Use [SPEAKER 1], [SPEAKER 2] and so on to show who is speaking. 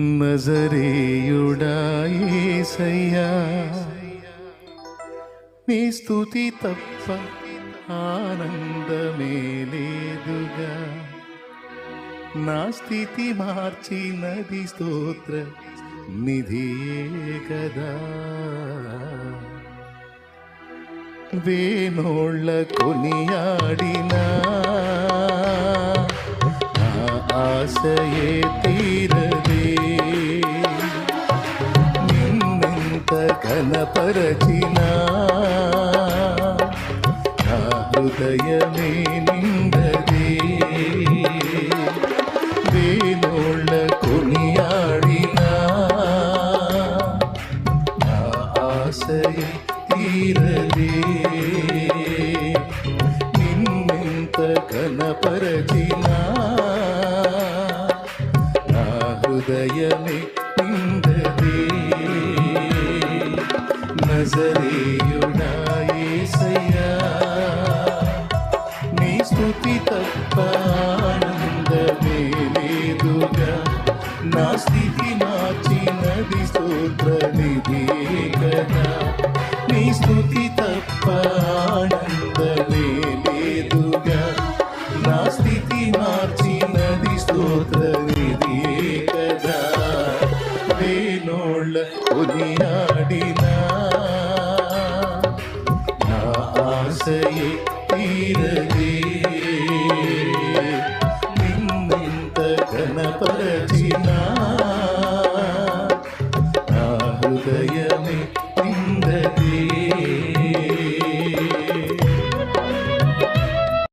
[SPEAKER 1] నజరేయుడాయేసయ్యా నీ స్థుతి తప్ప ఆనందమే లేదుగా. నా స్థితి మార్చినది స్తోత్ర నిధియే కదా. వేణోళ్ళ కొనియాడినా. ఆశయే నిన్నంత కనపరచినా నా హృదయమే నిండదే వేనోళ్ళ కొనియాడినా నా ఆశయ తీరదే నిన్నెంత కనపరచినా నా హృదయమే నజరేయుడాయేసయ్యా నీ స్థుతి తప్ప ఆనందమేలేదుగా నా స్థితి మార్చినది స్తోత్రనిధిగదా నీ స్థుతి తప్ప ఆనందమేలేదుగా నా స్థితి మార్చినది స్తోత్రనిధిగదా వేణోళ్ళ కొనియాడినా ஆசையை தீரதே நின்னிந்த கணபரஜினா ஹதயமே